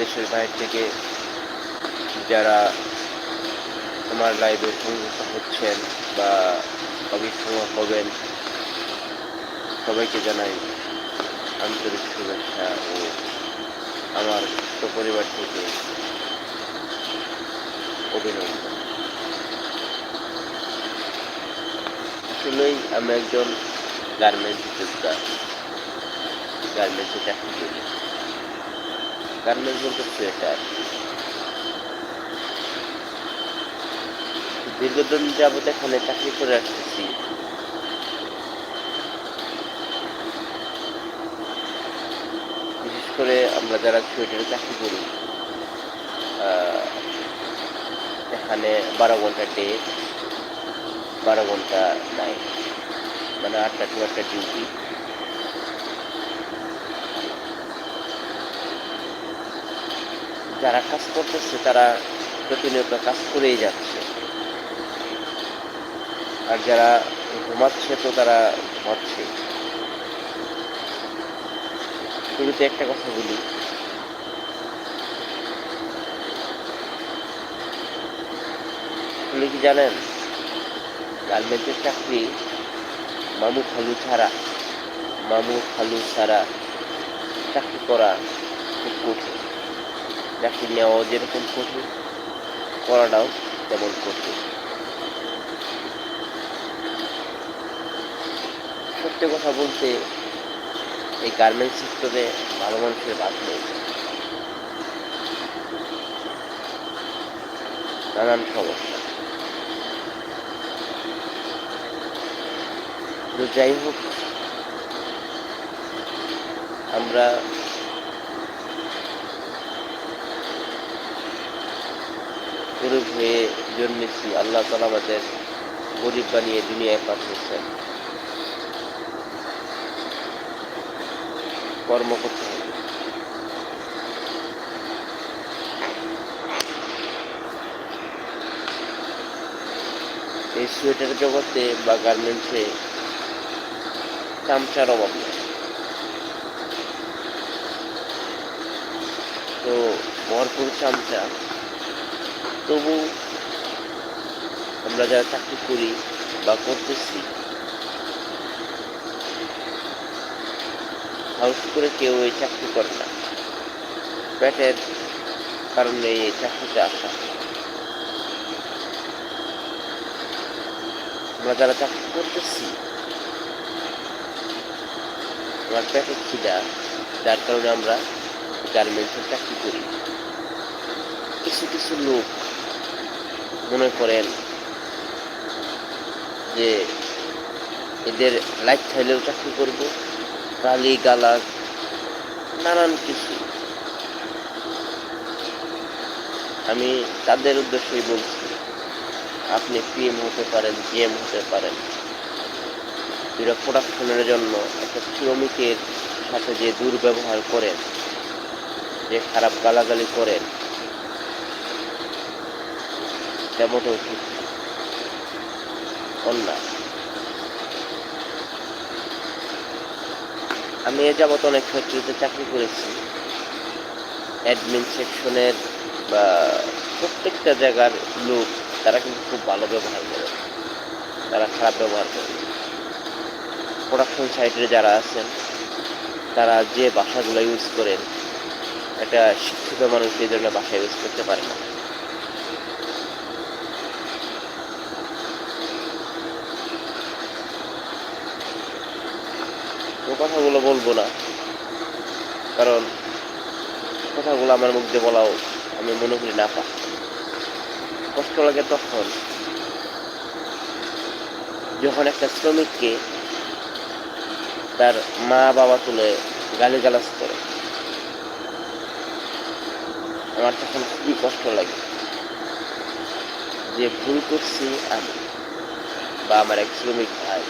দেশের বাইরে থেকে যারা আমার লাইভে সংযুক্ত হচ্ছেন বা অবিস্ময় হবেন, সবাইকে জানাই আন্তরিক শুভেচ্ছা ও আমার পরিবার থেকে অভিনন্দন। আসলেই আমি একজন গার্মেন্টস যোদ্ধা গার্মেন্টসে চাকরি করি। গার্মেন্টস বলতে সোয়েটার দীর্ঘদিন যাবত এখানে চাকরি করে আসতেছি। বিশেষ করে আমরা যারা সোয়েটারে চাকরি করি এখানে বারো ঘণ্টা ডে বারো ঘণ্টা নাইট মানে আটটা টু আটটা ডিউটি যারা কাজ করতেছে, তারা প্রতিনিয়ত কাজ করেই যাচ্ছে। আর যারা ঘুমাচ্ছে, তো তারা ঘুমাচ্ছে। শুরুতে একটা কথা বলি। আপনি কি জানেন, গার্মেন্টের চাকরি মামু খালু ছাড়া, মামু খালু ছাড়া চাকরি করা খুব কঠিন। চাকরি নেওয়াও যেরকম কঠিন, করাটাও তেমন কঠিন। সত্যি কথা বলতে, এই গার্মেন্টস সেক্টরে ভালো মানুষের বাদ নেই। নানান সমস্যা। তো যাই হোক, আমরা গরিব হয়ে জন্মেছি। আল্লাহ তালা আমাদের গরিব বানিয়ে দুনিয়ায় পাঠিয়েছেন। কর্ম করতে হবে। এই সোয়েটার জগতে বা গার্মেন্টসে চামচার অভাব নেই। তো ভরপুর চামচা তবু আমরা যারা চাকরি করি বা করতেছি হাউস করে কেউ এই চাকরি করে না। পেটের কারণে এই চাকরিতে আসা। আমরা যারা চাকরি করতেছি, আমার পেটের খিদা, যার কারণে আমরা গার্মেন্টসের চাকরি করি। কিছু কিছু লোক মনে করেন যে এদের লাইট থাইলেও চাকরি করব, গালি গালাজ, নানান কিছু। আমি তাদের উদ্দেশ্যেই বলছি, আপনি পিএম হতে পারেন জিএম হতে পারেন। এরা প্রোডাকশনের জন্য একটা শ্রমিকের সাথে যে দুর্ব্যবহার করেন, যে খারাপ গালাগালি করেন তেমনও ঠিক না। অন্যায় আমি এ যাবত অনেক ফ্যাক্টরিতে চাকরি করেছি। অ্যাডমিন সেকশনের বা প্রত্যেকটা জায়গার লোক, তারা কিন্তু খুব ভালো ব্যবহার করে। তারা খারাপ ব্যবহার করে। প্রোডাকশন সাইটে যারা আছেন, তারা যে ভাষাগুলো ইউজ করেন, একটা শিক্ষিত মানুষ এই ধরনের ভাষা ইউজ করতে পারে না ও কথাগুলো বলব না। কারণ কথাগুলো আমার মুখ দিয়ে বলাও আমি মনে করি না পা কষ্ট লাগে তখন যখন একটা শ্রমিককে তার মা বাবা তুলে গালিগালাজ করে। আমার তখন খুবই কষ্ট লাগে যে ভুল করছি আমি বা আমার এক শ্রমিক ভাই,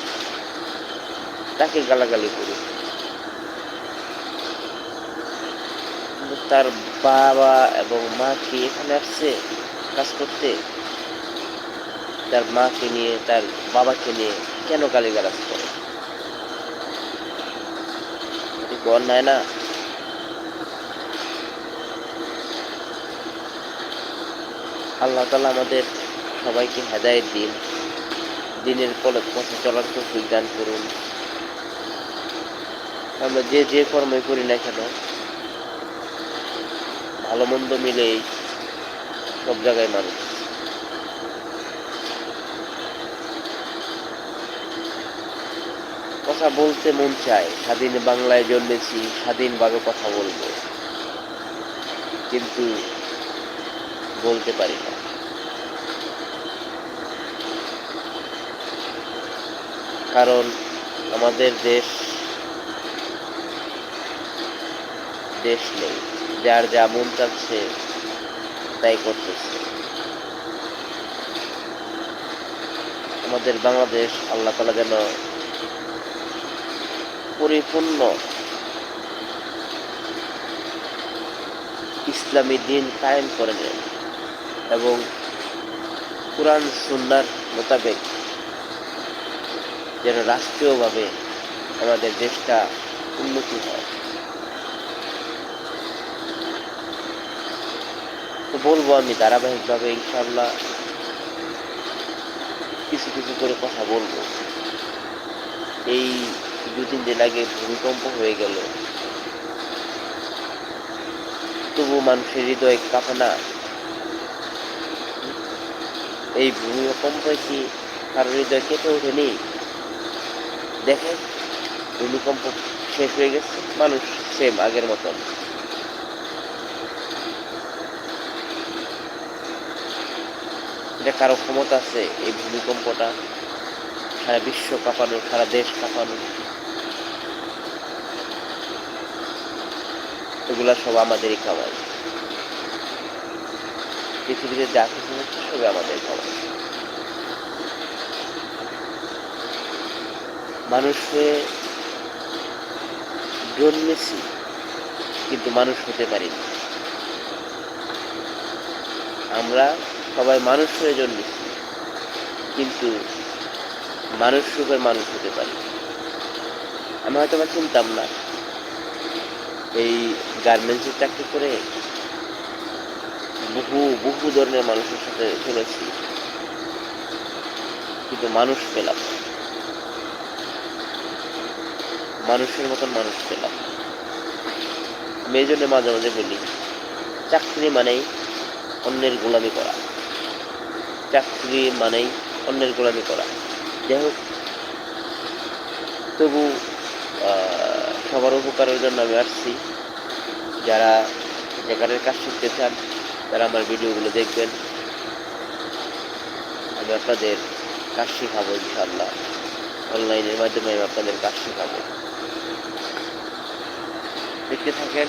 তাকে গালাগালি করি। তার বাবা এবং মা কি এখানে আসছে? কাজ করতে? তার মাকে নিয়ে, তার বাবাকে নিয়ে কেন গালিগালাজ করে? অন্যায় না? আল্লাহ তালা আমাদের সবাইকে হেদায়েত দিন। দিনের পথে পথে চলার তৌফিক দান করুন। আমরা যে যে কর্মই করি না কেন ভালো মন্দ মিলেই সব জায়গায় মানুষ। কথা বলতে মন চায়, স্বাধীন বাংলায় জন্মেছি স্বাধীনভাবে কথা বলব। কিন্তু বলতে পারি না। কারণ আমাদের দেশ দেশ নেই। যার যা মন চাচ্ছে, তাই করতেছে। আমাদের বাংলাদেশ আল্লাহ তালা যেন পরিপূর্ণ ইসলামী দিন কায়েম করে নেন এবং কোরআন সুন্নার মোতাবেক যেন রাষ্ট্রীয়ভাবে আমাদের দেশটা উন্নতি হয়। বলব আমি ধারাবাহিকভাবে ইনশাল্লাহ কিছু কিছু করে কথা বলব। এই দু তিন দিন আগে ভূমিকম্প হয়ে গেল। তবু মানুষের হৃদয় কাঁপে না এই ভূমিকম্পে কি কারোর হৃদয় কেঁপে ওঠেনি? দেখেন, ভূমিকম্প শেষ হয়ে গেছে, মানুষ সেম আগের মতন। এটা কারও ক্ষমতা আছে, এই ভূমিকম্পটা সারা বিশ্ব কাঁপানো, সারা দেশ কাঁপানো। এগুলা সব আমাদেরই কামাই পৃথিবীতে যা কিছু হচ্ছে সবই আমাদের কামাই মানুষ জন্মেছি, কিন্তু মানুষ হতে পারিনি। আমরা সবাই মানুষ হয়ে জন্মেছি কিন্তু মানুষ রূপের মানুষ হতে পারি। আমি হয়তো বা চিনতাম না এই গার্মেন্টসের চাকরি করে বহু বহু ধরনের মানুষের সাথে চলেছি কিন্তু মানুষ পেলাম। মানুষের মতন মানুষ পেলাম এই জন্য মাঝে মাঝে বলি, চাকরি মানেই অন্যের গোলামি করা। চাকরি মানেই অন্যের গোলামি করা। যাই হোক তবু সবার উপকারের জন্য আমি আসছি। যারা বেকারের কাজ শিখতে চান, তারা আমার ভিডিওগুলো দেখবেন। আমি আপনাদের কাজ শেখাবো ইনশাল্লাহ অনলাইনের মাধ্যমে আমি আপনাদের কাজ শেখাবো। দেখতে থাকেন।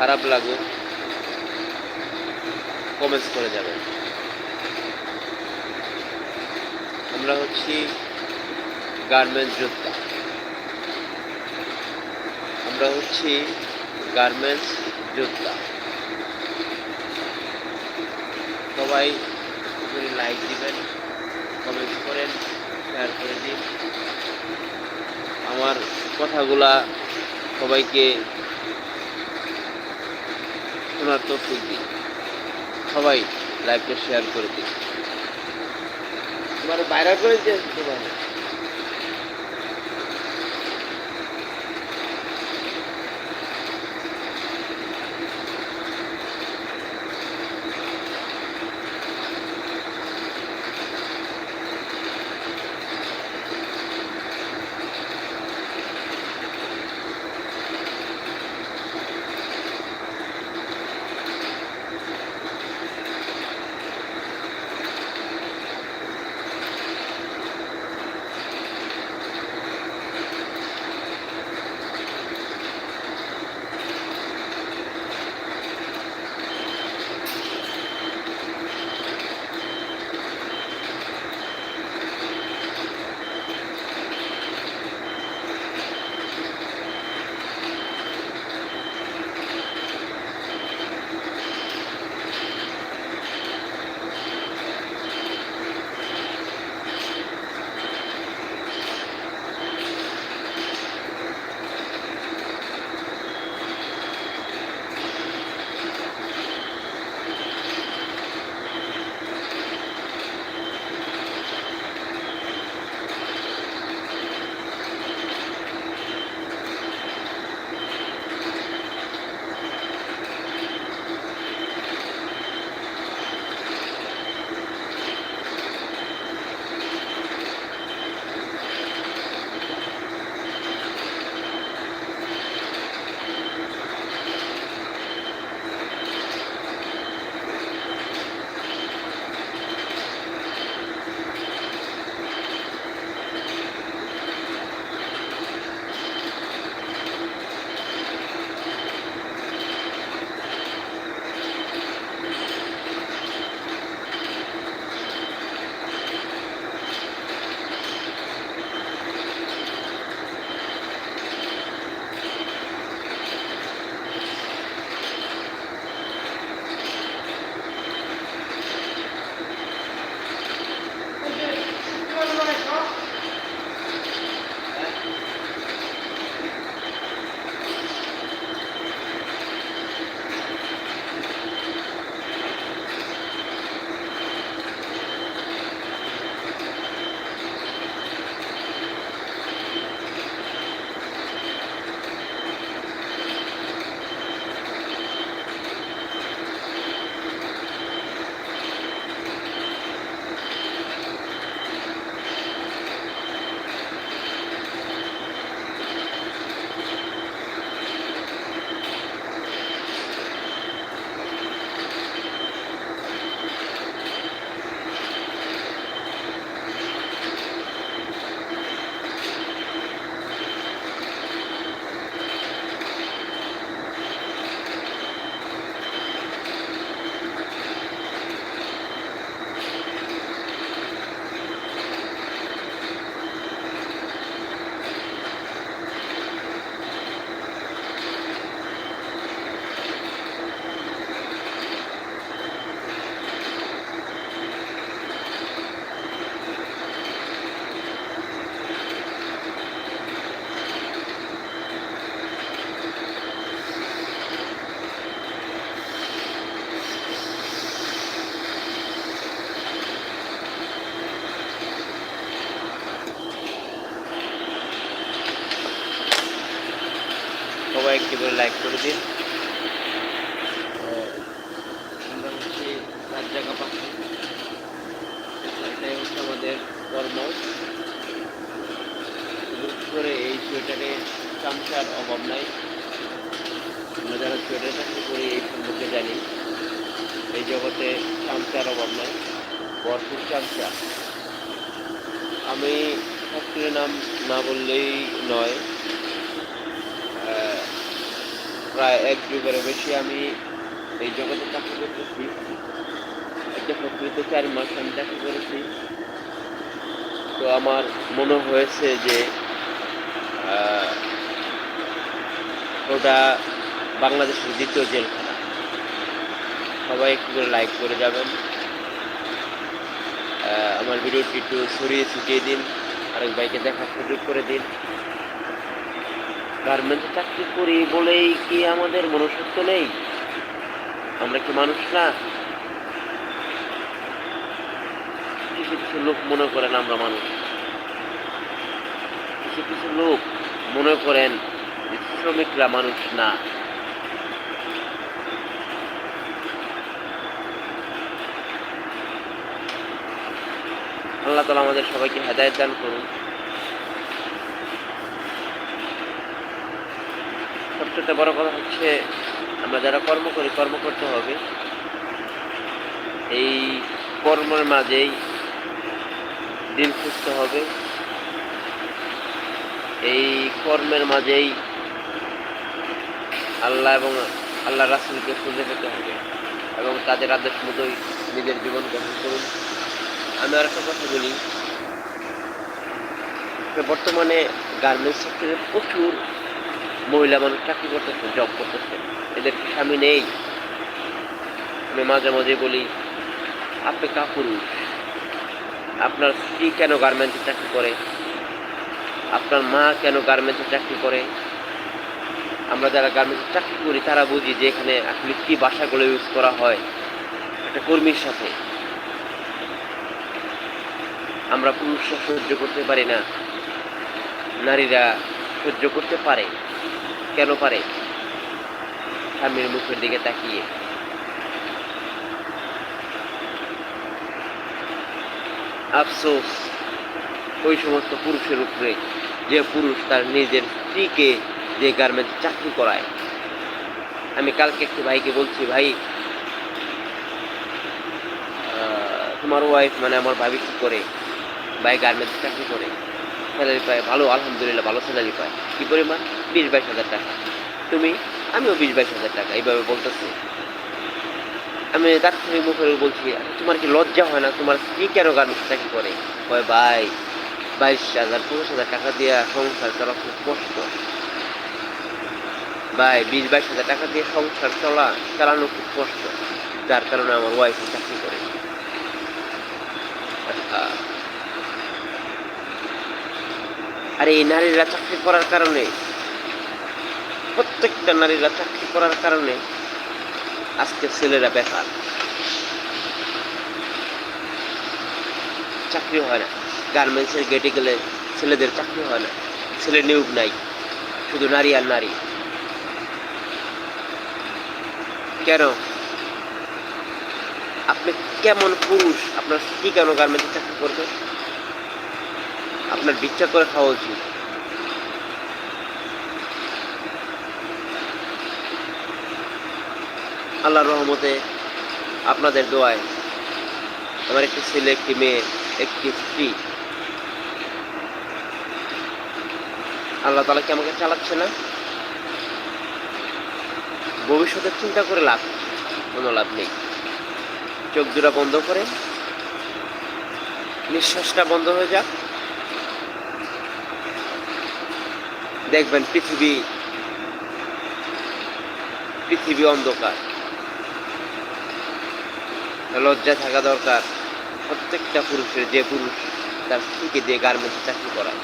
খারাপ লাগুক কমেন্টস করে যাবেন। আমরা হচ্ছি গার্মেন্টস যোদ্ধা। আমরা হচ্ছি গার্মেন্টস যোদ্ধা। সবাই লাইক দিবেন কমেন্টস করেন শেয়ার করে দিন। আমার কথাগুলা সবাইকে শোনার তৌফিক দিন। সবাই লাইভটা শেয়ার করে দিন। তোমার বাইরে করে দিয়েছে তোমার লাইক করে দিন আমাদের কর্ম বিশেষ করে এই সোয়েটারে চামচার অভাব নাই আমরা যারা সোয়েটার চাকরি করি এই সম্পর্কে জানি এই জগতে চামচার অভাব নাই ভরপুর চামচা আমি ফ্যাক্টরির নাম না বললেই নয় প্রায় এক যুগের বেশি আমি এই জগতে চাকরি করতেছি। একটা ফ্যাক্টরিতে চার মাস আমি চাকরি করেছি। তো আমার মনে হয়েছে যে ওটা বাংলাদেশের দ্বিতীয় জেলখানা। সবাই একটু করে লাইক করে যাবেন। আমার ভিডিওটি একটু ছড়িয়ে ছিটিয়ে দিন। আরেক ভাইকে দেখার সুযোগ করে দিন। গার্মেন্টস চাকরি করি বলেই কি আমাদের মনুষ্যত্ব নেই? আমরা কি মানুষ না? কিছু কিছু লোক মনে করেন আমরা মানুষ। কিছু কিছু লোক মনে করেন শ্রমিকরা মানুষ না। আল্লাহ তালা আমাদের সবাইকে হেদায়ত দান করুন। সবচেয়ে বড় কথা হচ্ছে, আমরা যারা কর্ম করি, কর্ম করতে হবে। এই কর্মের মাঝেই দিন খুঁজতে হবে। এই কর্মের মাঝেই আল্লাহ এবং আল্লাহ রাসুলকে খুঁজে পেতে হবে এবং তাদের আদেশ মতোই নিজের জীবন গ্রহণ করুন। আমি আর একটা কথা বলি বর্তমানে গার্মেন্টস সেক্টরে প্রচুর মহিলা মানুষ চাকরি করতেছে জব করতেছে। এদের স্বামী নেই? আমি মাঝে মাঝে বলি, আপনি কাপুরুষ। আপনার স্ত্রী কেন গার্মেন্টসে চাকরি করে? আপনার মা কেন গার্মেন্টসে চাকরি করে? আমরা যারা গার্মেন্টসে চাকরি করি, তারা বুঝি যে এখানে আসলে কী ভাষাগুলো ইউজ করা হয়। একটা কর্মীর সাথে। আমরা পুরুষরা সহ্য করতে পারি না। নারীরা সহ্য করতে পারে। কেন পারে? স্বামীর মুখের দিকে তাকিয়ে। আফসোস, ওই সমস্ত পুরুষের উপরে যে পুরুষ তার নিজের স্ত্রীকে যে গার্মেন্টস চাকরি করায়। আমি কালকে একটি ভাইকে বলছি, ভাই তোমার ওয়াইফ মানে আমার ভাবি কি করে? ভাই গার্মেন্টস চাকরি করে। স্যালারি পায়, ভালো, আলহামদুলিল্লাহ, ভালো স্যালারি পায়। কি পরিমাণ? বিশ বাইশ হাজার টাকা। তুমি, আমিও বিশ বাইশ হাজার টাকা, এইভাবে বলতেছি। আমি তার থেকে মুখে বলছি, তোমার কি লজ্জা হয় না? তোমার স্ত্রী কেন গার্মেন্টস চাকরি করে? কয়, ভাই, বাইশ হাজার, পঁচিশ হাজার টাকা দিয়ে সংসার চলা খুব কষ্ট। ভাই, বিশ বাইশ হাজার টাকা দিয়ে সংসার চলা, চালানো খুব কষ্ট। যার কারণে আমার ওয়াইফ চাকরি করে। আচ্ছা। আর, এই নারীরা চাকরি করার কারণে প্রত্যেকটা নারীরা চাকরি করার কারণে আজকে ছেলেরা বেকার। চাকরি হয় না। গার্মেন্টসের গেটে গেলে ছেলেদের চাকরি হয় না। ছেলে নিয়োগ নাই। শুধু নারী আর নারী। কেন? আপনি কেমন পুরুষ, আপনার কি কেন গার্মেন্টসে চাকরি করবে? আপনার ভিক্ষা করে খাওয়া উচিত। আল্লাহর রহমতে আপনাদের দোয়ায় আমার একটি ছেলে, একটি মেয়ে, একটি স্ত্রী। আল্লাহ তালা কি আমাকে চালাচ্ছে না? ভবিষ্যতের চিন্তা করে লাভ, কোনো লাভ নেই। চোখ দুটা বন্ধ করে, নিঃশ্বাসটা বন্ধ হয়ে যাক। দেখবেন পৃথিবী পৃথিবী অন্ধকার। লজ্জা থাকা দরকার। প্রত্যেকটা পুরুষের যে পুরুষ, তার স্ত্রীকে দিয়ে গার্মেন্টসে চাকরি করায়।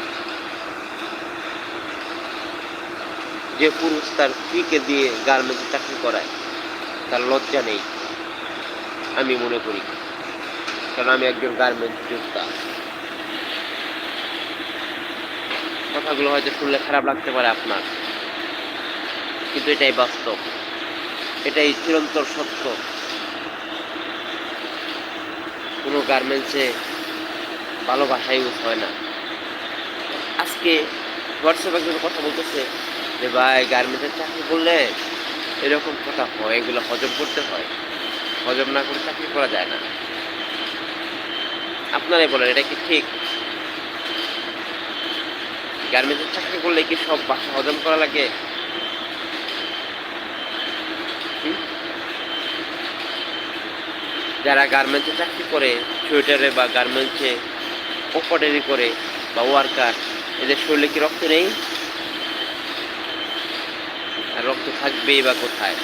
যে পুরুষ তার স্ত্রীকে দিয়ে গার্মেন্টসে চাকরি করায়, তার লজ্জা নেই। আমি মনে করি, কারণ আমি একজন গার্মেন্টস যোদ্ধা। কথাগুলো হয়তো শুনলে খারাপ লাগতে পারে আপনার, কিন্তু এটাই বাস্তব। এটাই চিরন্তর সত্য। কোনো গার্মেন্টসে ভালো ভাষা ইউজ হয় না। আজকে হোয়াটসঅ্যাপে একজন কথা বলতেছে যে, ভাই গার্মেন্টসের চাকরি করলে এরকম কথা হয়, এগুলো হজম করতে হয়। হজম না করে চাকরি করা যায় না। আপনারাই বলেন, এটা কি ঠিক? গার্মেন্টসের চাকরি করলে কি সব ভাষা হজম করা লাগে? যারা গার্মেন্টসে চাকরি করে সোয়েটারে বা গার্মেন্টসে অপারেটারি করে বা ওয়ার্কার, এদের শরীরে কি রক্ত নেই? আর রক্ত থাকবেই বা কোথায়?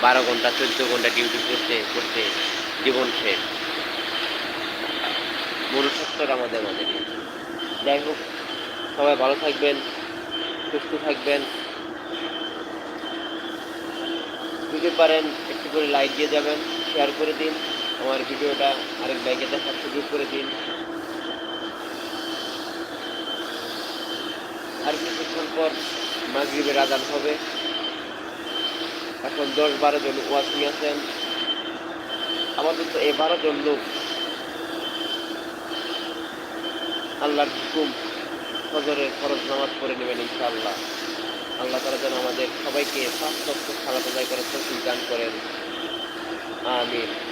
বারো ঘণ্টা, চোদ্দ ঘণ্টা ডিউটি করতে করতে জীবন শেষ। মনুষ্যত্বর আমাদের মাঝে। যাই হোক, সবাই ভালো থাকবেন, সুস্থ থাকবেন। যদি পারেন, একটু করে লাইক দিয়ে যাবেন শেয়ার করে দিন। আমার ভিডিওটা আরেক বাইকে দেখার সুযোগ করে দিন। আর কিছুক্ষণ পর মাগরিবের আদান হবে। এখন দশ বারো জন ওয়াশিং আছেন। আমাদের তো এই বারো জন লোক। আল্লাহর হুকুম, ফজরের ফরজ নামাজ পড়ে নেবেন ইনশাআল্লাহ। আল্লাহ তারা যেন আমাদের সবাইকে তত্ত্ব খালাত আদায় করার দান করেন। আমিন।